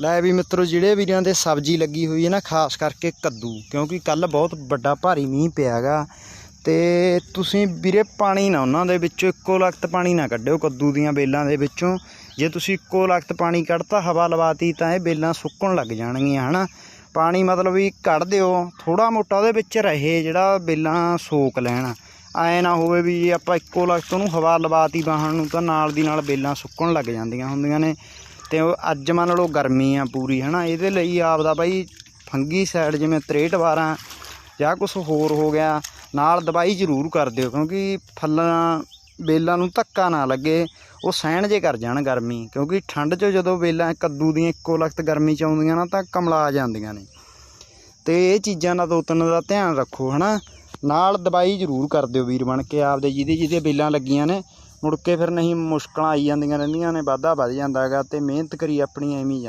ਲੈ ਵੀ ਮਿੱਤਰੋ, ਜਿਹੜੇ ਵੀਰਾਂ ਦੇ ਸਬਜ਼ੀ ਲੱਗੀ ਹੋਈ ਹੈ ਨਾ, ਖਾਸ ਕਰਕੇ ਕੱਦੂ, ਕਿਉਂਕਿ ਕੱਲ ਬਹੁਤ ਵੱਡਾ ਭਾਰੀ ਮੀਂਹ ਪਿਆਗਾ ਤੇ ਤੁਸੀਂ ਵੀਰੇ ਪਾਣੀ ਨਾ ਉਹਨਾਂ ਦੇ ਵਿੱਚੋਂ, ਇੱਕੋ ਲਖਤ ਪਾਣੀ ਨਾ ਕੱਢਿਓ ਕੱਦੂ ਦੀਆਂ ਬੇਲਾਂ ਦੇ ਵਿੱਚੋਂ। ਜੇ ਤੁਸੀਂ ਇੱਕੋ ਲਖਤ ਪਾਣੀ ਕੱਢਤਾ, ਹਵਾ ਲਵਾਤੀ, ਤਾਂ ਇਹ ਬੇਲਾਂ ਸੁੱਕਣ ਲੱਗ ਜਾਣਗੀਆਂ, ਹਨਾ। ਪਾਣੀ ਮਤਲਬ ਵੀ ਕੱਢ ਦਿਓ ਥੋੜਾ ਮੋਟਾ ਉਹਦੇ ਵਿੱਚ ਰਹੇ ਜਿਹੜਾ ਬੇਲਾਂ ਸੋਕ ਲੈਣ। ਐ ਨਾ ਹੋਵੇ ਵੀ ਜੇ ਆਪਾਂ ਇੱਕੋ ਲਖਤ ਉਹਨੂੰ ਹਵਾ ਲਵਾਤੀ ਬਾਹਣ ਨੂੰ, ਤਾਂ ਨਾਲ ਦੀ ਨਾਲ ਬੇਲਾਂ ਸੁੱਕਣ ਲੱਗ ਜਾਂਦੀਆਂ ਹੁੰਦੀਆਂ ਨੇ। ਤੇ ਉਹ ਅੱਜ ਮੰਨ ਲਓ ਗਰਮੀ ਆ ਪੂਰੀ, ਹਨਾ? ਇਹਦੇ ਲਈ ਆਪਦਾ ਬਾਈ ਫੰਗੀ ਸਾਈਡ ਜਿਵੇਂ 63 ਵਾਰਾਂ ਜਾਂ ਕੁਝ ਹੋਰ ਹੋ ਗਿਆ, ਨਾਲ ਦਵਾਈ ਜ਼ਰੂਰ ਕਰ ਦਿਓ, ਕਿਉਂਕਿ ਫਲਾਂ, ਬੇਲਾਂ ਨੂੰ ਧੱਕਾ ਨਾ ਲੱਗੇ, ਉਹ ਸਹਿਣ ਜੇ ਕਰ ਜਾਣ ਗਰਮੀ, ਕਿਉਂਕਿ ਠੰਡ 'ਚ ਜਦੋਂ ਬੇਲਾਂ ਕੱਦੂ ਦੀਆਂ ਇੱਕੋ ਲਖਤ ਗਰਮੀ 'ਚ ਆਉਂਦੀਆਂ ਨਾ, ਤਾਂ ਕਮਲਾ ਜਾਂਦੀਆਂ ਨੇ। ਤੇ ਇਹ ਚੀਜ਼ਾਂ ਦਾ ਦੋ ਤਿੰਨ ਦਾ ਧਿਆਨ ਰੱਖੋ, ਹਨਾ? ਨਾਲ ਦਵਾਈ ਜ਼ਰੂਰ ਕਰ ਦਿਓ ਵੀਰ ਬਣ ਕੇ, ਆਪਦੇ ਜਿਹਦੇ ਜਿਹਦੇ ਬੇਲਾਂ ਲੱਗੀਆਂ ਨੇ ਮੁੜ ਕੇ ਫਿਰ ਨਹੀਂ ਮੁਸ਼ਕਲਾਂ ਆਈ ਜਾਂਦੀਆਂ ਰਹਿੰਦੀਆਂ ਨੇ, ਵਾਧਾ ਵੱਧ ਜਾਂਦਾ ਹੈਗਾ ਤੇ ਮਿਹਨਤ ਕਰੀ ਆਪਣੀ ਐਵੇਂ ਹੀ